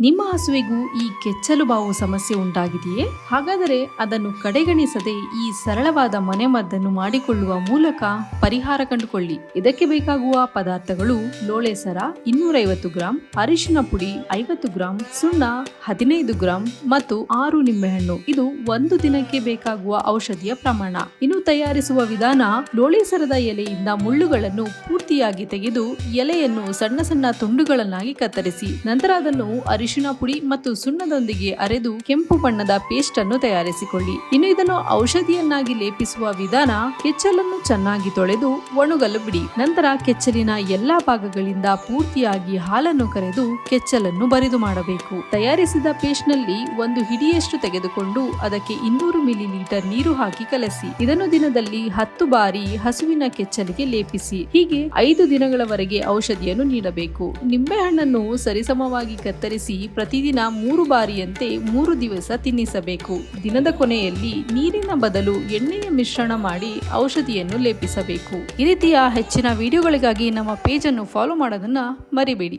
ನಿಮ್ಮ ಹಸುವಿಗೂ ಈ ಕೆಚ್ಚಲು ಬಾವು ಸಮಸ್ಯೆ ಉಂಟಾಗಿದೆಯೇ? ಹಾಗಾದರೆ ಅದನ್ನು ಕಡೆಗಣಿಸದೆ ಈ ಸರಳವಾದ ಮನೆಮದ್ದನ್ನು ಮಾಡಿಕೊಳ್ಳುವ ಮೂಲಕ ಪರಿಹಾರ ಕಂಡುಕೊಳ್ಳಿ. ಇದಕ್ಕೆ ಬೇಕಾಗುವ ಪದಾರ್ಥಗಳು ಲೋಳೆಸರ ಇನ್ನೂರೈವತ್ತು ಗ್ರಾಂ, ಅರಿಶಿನ ಪುಡಿ ಐವತ್ತು ಗ್ರಾಂ, ಸುಣ್ಣ ಹದಿನೈದು ಗ್ರಾಂ ಮತ್ತು ಆರು ನಿಂಬೆಹಣ್ಣು. ಇದು ಒಂದು ದಿನಕ್ಕೆ ಬೇಕಾಗುವ ಔಷಧಿಯ ಪ್ರಮಾಣ. ಇನ್ನು ತಯಾರಿಸುವ ವಿಧಾನ ಲೋಳೆಸರದ ಎಲೆಯಿಂದ ಮುಳ್ಳುಗಳನ್ನು ಪೂರ್ತಿಯಾಗಿ ತೆಗೆದು ಎಲೆಯನ್ನು ಸಣ್ಣ ಸಣ್ಣ ತುಂಡುಗಳನ್ನಾಗಿ ಕತ್ತರಿಸಿ, ನಂತರ ಅದನ್ನು ಅರಿಶಿನ ಪುಡಿ ಮತ್ತು ಸುಣ್ಣದೊಂದಿಗೆ ಅರೆದು ಕೆಂಪು ಬಣ್ಣದ ಪೇಸ್ಟ್ ಅನ್ನು ತಯಾರಿಸಿಕೊಳ್ಳಿ. ಇನ್ನು ಇದನ್ನು ಔಷಧಿಯನ್ನಾಗಿ ಲೇಪಿಸುವ ವಿಧಾನ ಕೆಚ್ಚಲನ್ನು ಚೆನ್ನಾಗಿ ತೊಳೆದು ಒಣಗಲು ಬಿಡಿ. ನಂತರ ಕೆಚ್ಚಲಿನ ಎಲ್ಲಾ ಭಾಗಗಳಿಂದ ಪೂರ್ತಿಯಾಗಿ ಹಾಲನ್ನು ಕರೆದು ಕೆಚ್ಚಲನ್ನು ಬರಿದು ಮಾಡಬೇಕು. ತಯಾರಿಸಿದ ಪೇಸ್ಟ್ನಲ್ಲಿ ಒಂದು ಹಿಡಿಯಷ್ಟು ತೆಗೆದುಕೊಂಡು ಅದಕ್ಕೆ ಇನ್ನೂರು ಮಿಲಿ ಲೀಟರ್ ನೀರು ಹಾಕಿ ಕಲಸಿ. ಇದನ್ನು ದಿನದಲ್ಲಿ ಹತ್ತು ಬಾರಿ ಹಸುವಿನ ಕೆಚ್ಚಲಿಗೆ ಲೇಪಿಸಿ. ಹೀಗೆ ಐದು ದಿನಗಳವರೆಗೆ ಔಷಧಿಯನ್ನು ನೀಡಬೇಕು. ನಿಂಬೆಹಣ್ಣನ್ನು ಸರಿಸಮವಾಗಿ ಕತ್ತರಿಸಿ ಪ್ರತಿದಿನ ಮೂರು ಬಾರಿಯಂತೆ ಮೂರು ದಿವಸ ತಿನ್ನಿಸಬೇಕು. ದಿನದ ಕೊನೆಯಲ್ಲಿ ನೀರಿನ ಬದಲು ಎಣ್ಣೆಯ ಮಿಶ್ರಣ ಮಾಡಿ ಔಷಧಿಯನ್ನು ಲೇಪಿಸಬೇಕು. ಈ ರೀತಿಯ ಹೆಚ್ಚಿನ ವಿಡಿಯೋಗಳಿಗಾಗಿ ನಮ್ಮ ಪೇಜನ್ನು ಫಾಲೋ ಮಾಡೋದನ್ನು ಮರಿಬೇಡಿ.